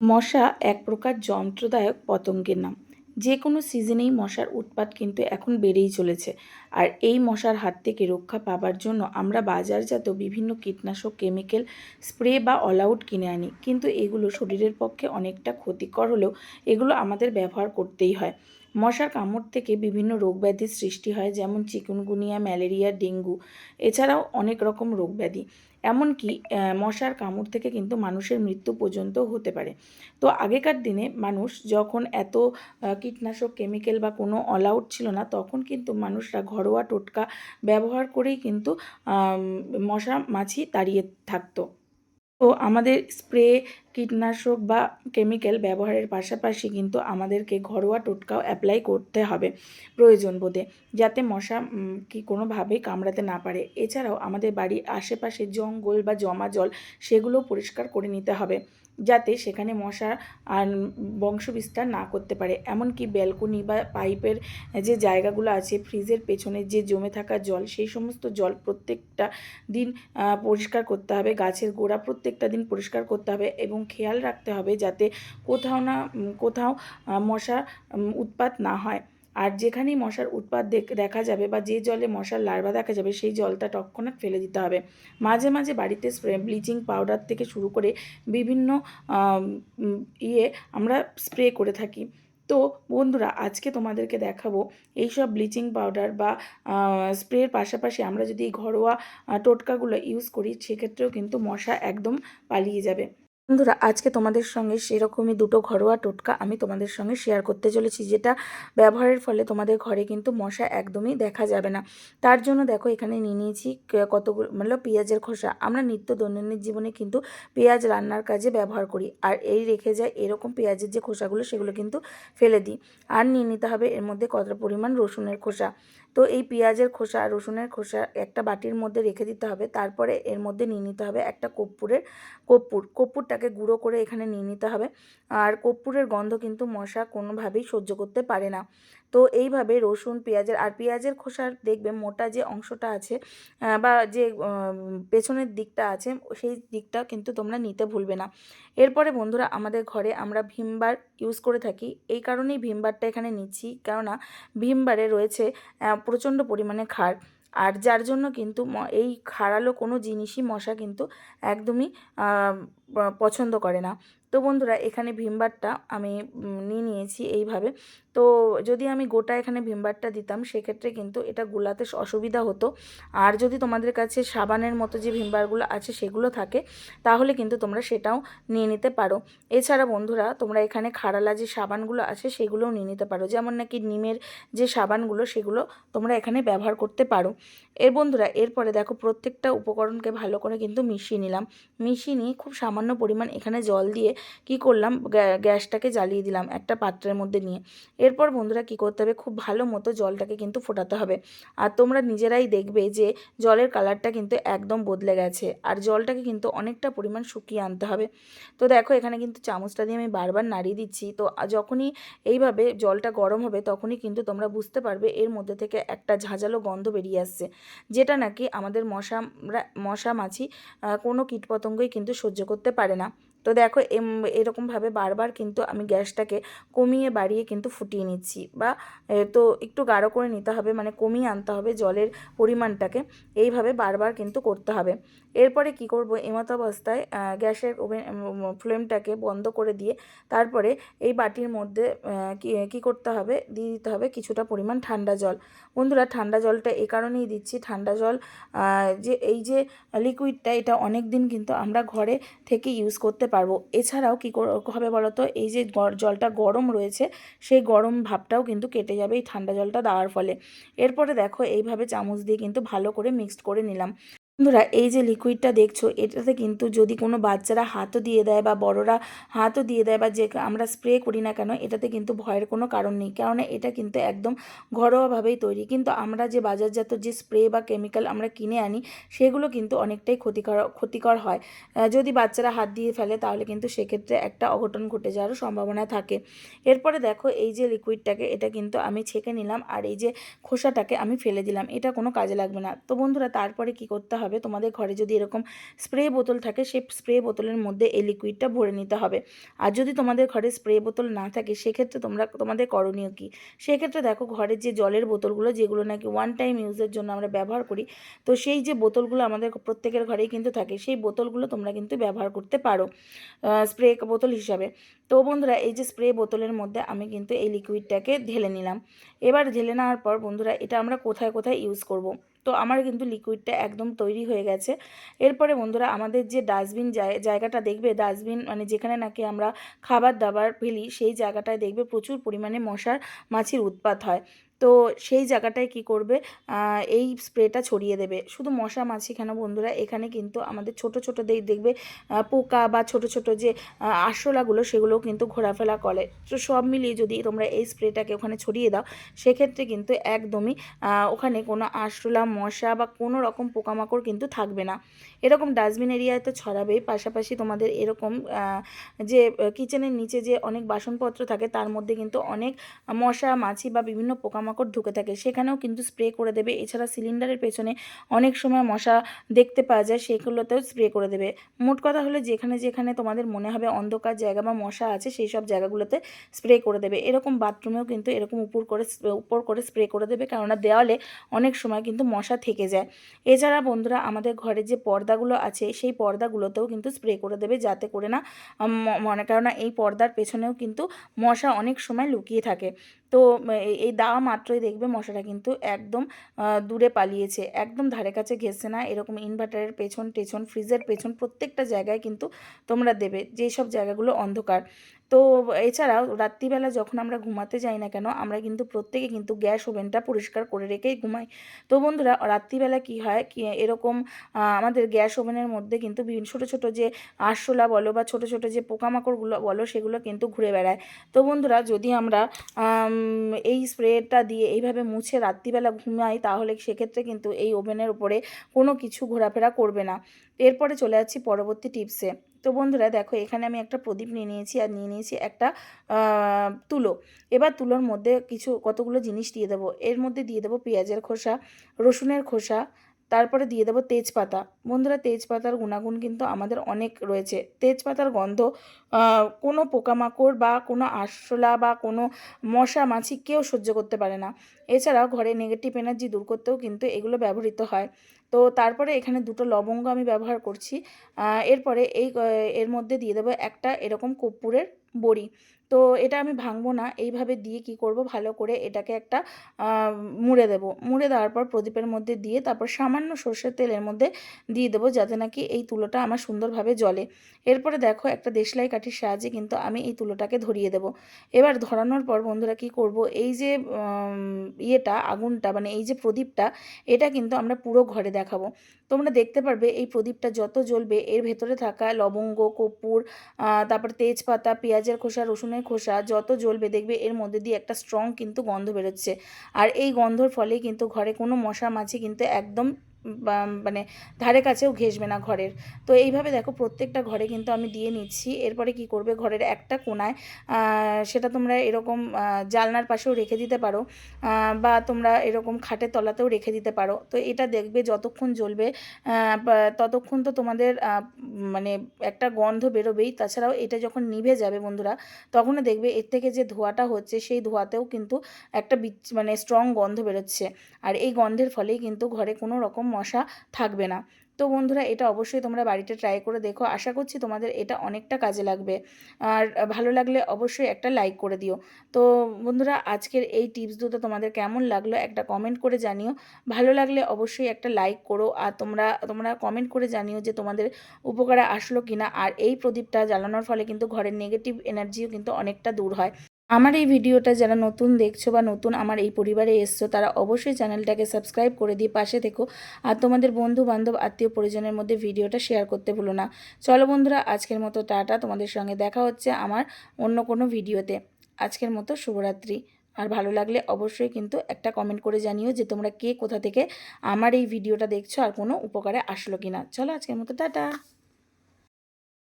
মশা এক প্রকার যন্ত্রদায়ক পতঙ্গের নাম। যে কোনো সিজনেই মশার উৎপাত কিন্তু এখন বেড়েই চলেছে। আর এই মশার হাত থেকে রক্ষা পাবার জন্য আমরা বাজারজাত বিভিন্ন কীটনাশক, কেমিক্যাল, স্প্রে বা অল আউট কিনে আনি। কিন্তু এগুলো শরীরের পক্ষে অনেকটা ক্ষতিকর হলেও এগুলো আমাদের ব্যবহার করতেই হয়। মশার কামড় থেকে বিভিন্ন রোগব্যাধির সৃষ্টি হয়, যেমন চিকুনগুনিয়া, ম্যালেরিয়া, ডেঙ্গু। এছাড়াও অনেক রকম রোগব্যাধি। এমনকি মশার কামড় থেকে কিন্তু মানুষের মৃত্যু পর্যন্ত হতে পারে। তো আগেকার দিনে মানুষ যখন এত কীটনাশক, কেমিক্যাল বা কোনো অল আউট ছিল না, তখন কিন্তু মানুষরা ঘরোয়া টোটকা ব্যবহার করেই কিন্তু মশা, মাছি তাড়িয়ে থাকতো। তো আমাদের স্প্রে, কীটনাশক বা কেমিক্যাল ব্যবহারের পাশাপাশি কিন্তু আমাদেরকে ঘরোয়া টোটকাও অ্যাপ্লাই করতে হবে প্রয়োজন বোধে, যাতে মশা কি কোনোভাবেই কামড়াতে না পারে। এছাড়াও আমাদের বাড়ির আশেপাশে জঙ্গল বা জমা জল সেগুলো পরিষ্কার করে নিতে হবে। যাতে সেখানে মশা আর বংশবিস্তার না করতে পারে। এমনকি ব্যালকনি বা পাইপের যে জায়গাগুলো আছে, ফ্রিজের পেছনে যে জমে থাকা জল, সেই সমস্ত জল প্রত্যেকটা দিন পরিষ্কার করতে হবে। গাছের গোড়া প্রত্যেকটা দিন পরিষ্কার করতে হবে এবং খেয়াল রাখতে হবে যাতে কোথাও না, কোথাও মশা উৎপাত না হয়। আর যেখানেই মশার উৎপাত দেখা যাবে বা যে জলে মশার লার্ভা দেখা যাবে, সেই জলটা তৎক্ষণাৎ ফেলে দিতে হবে। মাঝে মাঝে বাড়িতে স্প্রে, ব্লিচিং পাউডার থেকে শুরু করে বিভিন্ন ইয়ে আমরা স্প্রে করে থাকি। তো বন্ধুরা, আজকে তোমাদেরকে দেখাবো এইসব ব্লিচিং পাউডার বা স্প্রের পাশাপাশি আমরা যদি ঘরোয়া টোটকাগুলো ইউজ করি, সেক্ষেত্রেও কিন্তু মশা একদম পালিয়ে যাবে। বন্ধুরা, আজকে তোমাদের সঙ্গে সেরকমই দুটো ঘরোয়া টোটকা আমি তোমাদের সঙ্গে শেয়ার করতে চলেছি, যেটা ব্যবহারের ফলে তোমাদের ঘরে কিন্তু মশা একদমই দেখা যাবে না। তার জন্য দেখো, এখানে নিয়ে নিয়েছি কতগুলো মানে পেঁয়াজের খোসা। আমরা নিত্য দৈনন্দিন জীবনে কিন্তু পেঁয়াজ রান্নার কাজে ব্যবহার করি, আর এই রেখে যায় এরকম পেঁয়াজের যে খোসাগুলো, সেগুলো কিন্তু ফেলে দিই। আর নিয়ে নিতে হবে এর মধ্যে কতটা পরিমাণ রসুনের খোসা। তো এই পেঁয়াজের খোসা রসুনের খোসা একটা বাটির মধ্যে রেখে দিতে হবে। তারপরে এর মধ্যে নিয়ে নিতে হবে একটা কর্পূরের কর্পূর। কর্পূরটাকে গুঁড়ো করে এখানে নিয়ে নিতে হবে। আর কর্পূরের গন্ধ কিন্তু মশা কোনোভাবেই সহ্য করতে পারে না। তো এইভাবে রসুন, পেঁয়াজের, আর পেঁয়াজের খোসার দেখবে মোটা যে অংশটা আছে বা যে পেছনের দিকটা আছে, সেই দিকটা কিন্তু তোমরা নিতে ভুলবে না। এরপরে বন্ধুরা আমাদের ঘরে আমরা ভীমবার ইউজ করে থাকি। এই কারণেই ভীমবারটা এখানে নিচ্ছি। কেননা ভীমবারে রয়েছে প্রচণ্ড পরিমাণে খার। আর যার জন্য কিন্তু এই খাড়ালো কোনো জিনিসই মশা কিন্তু একদমই পছন্দ করে না। তো বন্ধুরা, এখানে ভিমবারটা আমি নিয়ে নিয়েছি এইভাবে। তো যদি আমি গোটা এখানে ভিমবারটা দিতাম, সেক্ষেত্রে কিন্তু এটা গুলাতে অসুবিধা হতো। আর যদি তোমাদের কাছে সাবানের মতো যে ভিমবারগুলো আছে, সেগুলো থাকে, তাহলে কিন্তু তোমরা সেটাও নিয়ে নিতে পারো। এছাড়া বন্ধুরা, তোমরা এখানে খাড়ালা যে সাবানগুলো আছে, সেগুলোও নিয়ে নিতে পারো। যেমন নাকি নিমের যে সাবানগুলো, সেগুলো তোমরা এখানে ব্যবহার করতে পারো। এর বন্ধুরা, এরপরে দেখো, প্রত্যেকটা উপকরণকে ভালো করে কিন্তু মিশিয়ে নিলাম। মিশিয়ে নিয়ে খুব সামান্য পরিমাণ এখানে জল দিয়ে কি করলাম গ্যাসটাকে জ্বালিয়ে দিলাম একটা পাত্রের মধ্যে নিয়ে। এরপর বন্ধুরা কি করতে হবে, খুব ভালো মতো জলটাকে কিন্তু ফোটাতে হবে। আর তোমরা নিজেরাই দেখবে যে জলের কালারটা কিন্তু একদম বদলে গেছে আর জলটাকে কিন্তু অনেকটা পরিমাণ শুকিয়ে আনতে হবে। তো দেখো এখানে কিন্তু চামচটা দিয়ে আমি বারবার নাড়িয়ে দিচ্ছি। তো যখনই এইভাবে জলটা গরম হবে তখনই কিন্তু তোমরা বুঝতে পারবে এর মধ্যে থেকে একটা ঝাঁঝালো গন্ধ বেরিয়ে আসছে। যেটা নাকি আমাদের মশা মশা মাছি কোনো কীটপতঙ্গই কিন্তু সহ্য করতে পারে না। তো দেখো এরকমভাবে বারবার কিন্তু আমি গ্যাসটাকে কমিয়ে বাড়িয়ে কিন্তু ফুটিয়ে নিচ্ছি বা তো একটু গাঢ় করে নিতে হবে মানে কমিয়ে আনতে হবে জলের পরিমাণটাকে। এইভাবে বারবার কিন্তু করতে হবে। এরপরে কি করব? এমতো অবস্থায় গ্যাসের ওভেন ফ্লেমটাকে বন্ধ করে দিয়ে তারপরে এই বাটির মধ্যে কি করতে হবে? দিয়ে দিতে হবে কিছুটা পরিমাণ ঠান্ডা জল। বন্ধুরা, ঠান্ডা জলটা এই কারণেই দিচ্ছি। ঠান্ডা জল যে, এই যে লিকুইডটা এটা অনেক দিন কিন্তু আমরা ঘরে থেকে ইউজ করতে পারব। এছাড়াও কী হবে বলো তো এই যে জলটা গরম রয়েছে, সেই গরম ভাবটাও কিন্তু কেটে যাবে এই ঠান্ডা জলটা দেওয়ার ফলে। এরপরে দেখো, এইভাবে চামচ দিয়ে কিন্তু ভালো করে মিক্সড করে নিলাম। বন্ধুরা, এই যে লিকুইডটা দেখছ, এটাতে কিন্তু যদি কোনো বাচ্চারা হাতও দিয়ে দেয় বা বড়রা হাতও দিয়ে দেয় বা যে আমরা স্প্রে করি না কেন, এটাতে কিন্তু ভয়ের কোনো কারণ নেই। কেননা এটা কিন্তু একদম ঘরোয়াভাবেই তৈরি। কিন্তু আমরা যে বাজারজাত যে স্প্রে বা কেমিক্যাল আমরা কিনে আনি, সেগুলো কিন্তু অনেকটাই ক্ষতিকর ক্ষতিকর হয়। যদি বাচ্চারা হাত দিয়ে ফেলে, তাহলে কিন্তু সেক্ষেত্রে একটা অঘটন ঘটে যাওয়ারও সম্ভাবনা থাকে। এরপরে দেখো, এই যে লিকুইডটাকে এটা কিন্তু আমি ছেঁকে নিলাম আর এই যে খোসাটাকে আমি ফেলে দিলাম। এটা কোনো কাজে লাগবে না। তো বন্ধুরা, তারপরে কি করতে হবে? হবে। তোমাদের ঘরে যদি এরকম স্প্রে বোতল থাকে, সেই স্প্রে বোতলের মধ্যে এই লিকুইডটা ভরে নিতে হবে। আর যদি তোমাদের ঘরে স্প্রে বোতল না থাকে, সেক্ষেত্রে তোমরা, তোমাদের করণীয় কী? সেক্ষেত্রে দেখো ঘরের যে জলের বোতলগুলো, যেগুলো নাকি ওয়ান টাইম ইউজের জন্য আমরা ব্যবহার করি, তো সেই যে বোতলগুলো আমাদের প্রত্যেকের ঘরেই কিন্তু থাকে, সেই বোতলগুলো তোমরা কিন্তু ব্যবহার করতে পারো স্প্রে বোতল হিসাবে। তো বন্ধুরা, এই যে স্প্রে বোতলের মধ্যে আমি কিন্তু এই লিকুইডটাকে ঢেলে নিলাম। এবার ঢেলে নেওয়ার পর বন্ধুরা, এটা আমরা কোথায় কোথায় ইউজ করব। তো আমার কিন্তু লিকুইডটা একদম তৈরি হয়ে গেছে। এরপরে বন্ধুরা আমাদের যে ডাস্টবিন জায়গাটা দেখবে ডাস্টবিন মানে যেখানে নাকি আমরা খাবার দাবার ফেলি, সেই জায়গাটায় দেখবে প্রচুর পরিমাণে মশার, মাছির উৎপাত হয়। তো সেই জায়গাটায় কি করবে? এই স্প্রেটা ছড়িয়ে দেবে। শুধু মশা মাছি কেন বন্ধুরা? এখানে কিন্তু আমাদের ছোট ছোট দেখবে পোকা বা ছোট ছোট যে আরশোলাগুলো সেগুলোও কিন্তু ঘোরাফেরা করে। তো সব মিলিয়ে যদি তোমরা এই স্প্রেটাকে ওখানে ছড়িয়ে দাও, সেক্ষেত্রে কিন্তু একদমই ওখানে কোনো আরশোলা, মশা বা কোনো রকম পোকামাকড় কিন্তু থাকবে না। এরকম ডাস্টবিন এরিয়ায় তো ছড়াবেই, পাশাপাশি তোমাদের এরকম যে কিচেনের নিচে যে অনেক বাসনপত্র থাকে, তার মধ্যে কিন্তু অনেক মশা, মাছি বা বিভিন্ন পোকামাকড় পোকামাকড় ঢুকে থাকে। সেখানেও কিন্তু স্প্রে করে দেবে। এছাড়া সিলিন্ডারের পেছনে অনেক সময় মশা দেখতে পাওয়া যায়, সেগুলোতেও স্প্রে করে দেবে। মোট কথা হলে যেখানে যেখানে তোমাদের মনে হবে অন্ধকার জায়গা বা মশা আছে, সেই সব জায়গাগুলোতে স্প্রে করে দেবে। এরকম বাথরুমেও কিন্তু এরকম উপর করে উপর করে স্প্রে করে দেবে, কেননা দেওয়ালে অনেক সময় কিন্তু মশা থেকে যায়। এছাড়া বন্ধুরা, আমাদের ঘরে যে পর্দাগুলো আছে, সেই পর্দাগুলোতেও কিন্তু স্প্রে করে দেবে যাতে করে না মনে, কেননা এই পর্দার পেছনেও কিন্তু মশা অনেক সময় লুকিয়ে থাকে। তো এই দাওয়া মাত্রই দেখবে মশাটা কিন্তু একদম দূরে পালিয়েছে। একদম ধারে কাছে ঘেসে না, এরকম ইনভার্টারের পেছন টেছন ফ্রিজের পেছন প্রত্যেকটা জায়গায় কিন্তু তোমরা দেবে, যেই সব জায়গাগুলো অন্ধকার। তো এছাড়াও রাত্রিবেলা যখন আমরা ঘুমাতে যাই না কেন, আমরা কিন্তু প্রত্যেকে কিন্তু গ্যাস ওভেনটা পরিষ্কার করে রেখেই ঘুমাই। তো বন্ধুরা, রাত্রিবেলা কি হয় কি এরকম আমাদের গ্যাস ওভেনের মধ্যে কিন্তু বিভিন্ন ছোটো ছোটো যে আরশোলা বলো বা ছোটো ছোটো যে পোকামাকড়গুলো বলো, সেগুলো কিন্তু ঘুরে বেড়ায়। তো বন্ধুরা, যদি আমরা এই স্প্রেটা দিয়ে এইভাবে মুছে রাত্রিবেলা ঘুমাই, তাহলে সেক্ষেত্রে কিন্তু এই ওভেনের উপরে কোনো কিছু ঘোরাফেরা করবে না। এরপরে চলে যাচ্ছি পরবর্তী টিপসে। তো বন্ধুরা দেখো, এখানে আমি একটা প্রদীপ নিয়ে নিয়েছি আর নিয়ে নিয়েছি একটা তুলো। এবার তুলোর মধ্যে কিছু কতগুলো জিনিস দিয়ে দেবো। এর মধ্যে দিয়ে দেবো পেঁয়াজের খোসা, রসুনের খোসা তারপরে দিয়ে দেবো তেজপাতা। বন্ধুরা, তেজপাতার গুণাগুণ কিন্তু আমাদের অনেক রয়েছে। তেজপাতার গন্ধ কোনো পোকামাকড় বা কোনো আরশোলা বা কোনো মশা মাছি কেউ সহ্য করতে পারে না। এছাড়াও ঘরে নেগেটিভ এনার্জি দূর করতেও কিন্তু এগুলো ব্যবহৃত হয়। তো তারপরে এখানে দুটো লবঙ্গ আমি ব্যবহার করছি। এরপরে এই, এর মধ্যে দিয়ে দেবো একটা এরকম কর্পূরের বড়ি। তো এটা আমি ভাঙবো না। এইভাবে দিয়ে কি করব? ভালো করে এটাকে একটা মুড়ে দেব। মুড়ে দেওয়ার পর প্রদীপের মধ্যে দিয়ে তারপর সামান্য সর্ষের তেলের মধ্যে দিয়ে দেবো যাতে নাকি এই তুলোটা আমার সুন্দরভাবে জলে এরপরে দেখো একটা দেশলাই কাঠির সাহায্যে কিন্তু আমি এই তুলোটাকে ধরিয়ে দেব। এবার ধরানোর পর বন্ধুরা কি করব? এই যে ইয়েটা, আগুনটা মানে এই যে প্রদীপটা, এটা কিন্তু আমরা পুরো ঘরে দেখাবো। তোমরা দেখতে পারবে এই প্রদীপটা যত জ্বলবে, এর ভেতরে থাকা লবঙ্গ, কর্পূর তারপর তেজপাতা, পেঁয়াজের খোসা, রসুনের খোসা যত জ্বলবে দেখবে এর মধ্যে দিয়ে একটা স্ট্রং কিন্তু গন্ধ বেরোচ্ছে। আর এই গন্ধর ফলে কিন্তু ঘরে কোনো মশা মাছি কিন্তু একদম মানে ধারে কাছেও ঘেসবে না ঘরের। তো এইভাবে দেখো প্রত্যেকটা ঘরে কিন্তু আমি দিয়ে নিচ্ছি। এরপরে কি করবে? ঘরের একটা কোনায় সেটা তোমরা এরকম জালনার পাশেও রেখে দিতে পারো বা তোমরা এরকম খাটের তলাতেও রেখে দিতে পারো। তো এটা দেখবে যতক্ষণ জ্বলবে ততক্ষণ তো তোমাদের মানে একটা গন্ধ বেরোবেই। তাছাড়াও এটা যখন নিভে যাবে বন্ধুরা তখন দেখবে এর থেকে যে ধোঁয়াটা হচ্ছে, সেই ধোঁয়াতেও কিন্তু একটা মানে স্ট্রং গন্ধ বেরোচ্ছে। আর এই গন্ধের ফলেই কিন্তু ঘরে কোনো রকম মশা থাকবে না। তো বন্ধুরা, এটা অবশ্যই তোমরা বাড়িতে ট্রাই করে দেখো। আশা করছি তোমাদের এটা অনেকটা কাজে লাগবে। আর ভালো লাগলে অবশ্যই একটা লাইক করে দিও। তো বন্ধুরা, আজকের এই টিপস দুটো তোমাদের কেমন লাগল একটা কমেন্ট করে জানিও। ভালো লাগলে অবশ্যই একটা লাইক করো। আর তোমরা তোমরা কমেন্ট করে জানিও যে তোমাদের উপকারে আসলো কিনা। আর এই প্রদীপটা জ্বালানোর ফলে কিন্তু ঘরের নেগেটিভ এনার্জিও কিন্তু অনেকটা দূর হয়। আমার এই ভিডিওটা যারা নতুন দেখছ বা নতুন আমার এই পরিবারে এসছো, তারা অবশ্যই চ্যানেলটাকে সাবস্ক্রাইব করে দিয়ে পাশে থেকো। আর তোমাদের বন্ধু বান্ধব আত্মীয় পরিজনের মধ্যে ভিডিওটা শেয়ার করতে ভুলো না। চলো বন্ধুরা, আজকের মতো টাটা। তোমাদের সঙ্গে দেখা হচ্ছে আমার অন্য কোনো ভিডিওতে। আজকের মতো শুভরাত্রি। আর ভালো লাগলে অবশ্যই কিন্তু একটা কমেন্ট করে জানিও যে তোমরা কে কোথা থেকে আমার এই ভিডিওটা দেখছ আর কোনো উপকারে আসলো কিনা। চলো আজকের মতো টাটা।